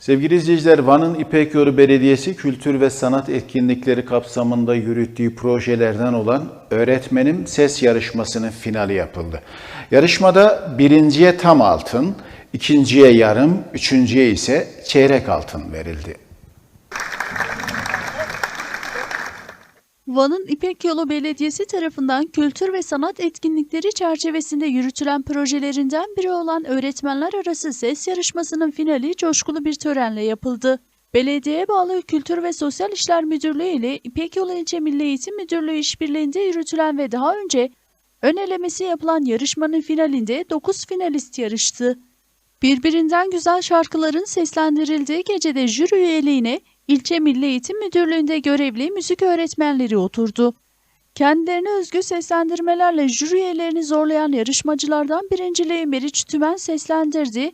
Sevgili izleyiciler, Van'ın İpek Yolu Belediyesi kültür ve sanat etkinlikleri kapsamında yürüttüğü projelerden olan Öğretmenim Ses yarışmasının finali yapıldı. Yarışmada birinciye tam altın, ikinciye yarım, üçüncüye ise çeyrek altın verildi. Van'ın İpek Yolu Belediyesi tarafından kültür ve sanat etkinlikleri çerçevesinde yürütülen projelerinden biri olan öğretmenler arası ses yarışmasının finali coşkulu bir törenle yapıldı. Belediyeye bağlı Kültür ve Sosyal İşler Müdürlüğü ile İpek Yolu İlçe Milli Eğitim Müdürlüğü işbirliğinde yürütülen ve daha önce ön elemesi yapılan yarışmanın finalinde 9 finalist yarıştı. Birbirinden güzel şarkıların seslendirildiği gecede jüri üyeliğine İlçe Milli Eğitim Müdürlüğü'nde görevli müzik öğretmenleri oturdu. Kendilerine özgü seslendirmelerle jüri üyelerini zorlayan yarışmacılardan birinciliği Meriç Tümen seslendirdi.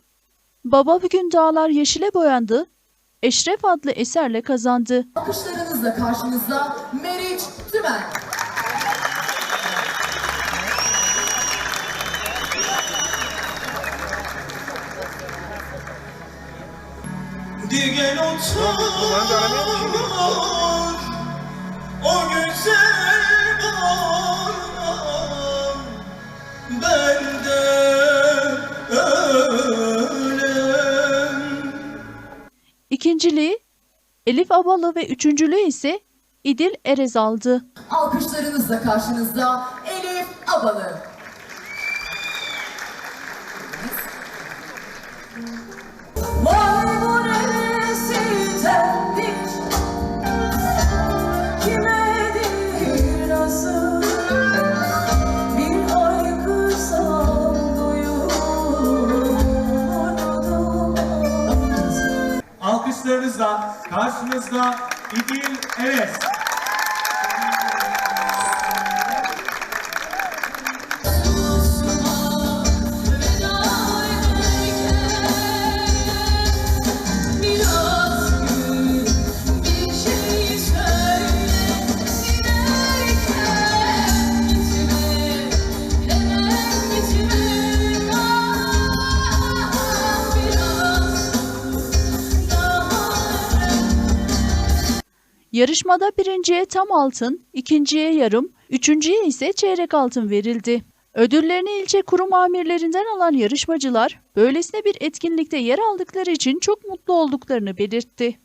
Baba Bugün Dağlar Yeşile Boyandı, Eşref adlı eserle kazandı. Alkışlarınızla karşınızda Meriç Tümen. Digen otur O güzel bağlar Ben de ölem İkinciliği Elif Abalı ve üçüncülüğü ise İdil Erez aldı. Alkışlarınızla karşınızda Elif Abalı. Alkışlarınızla karşınızda İdil Eres Yarışmada birinciye tam altın, ikinciye yarım, üçüncüye ise çeyrek altın verildi. Ödüllerini ilçe kurum amirlerinden alan yarışmacılar, böylesine bir etkinlikte yer aldıkları için çok mutlu olduklarını belirtti.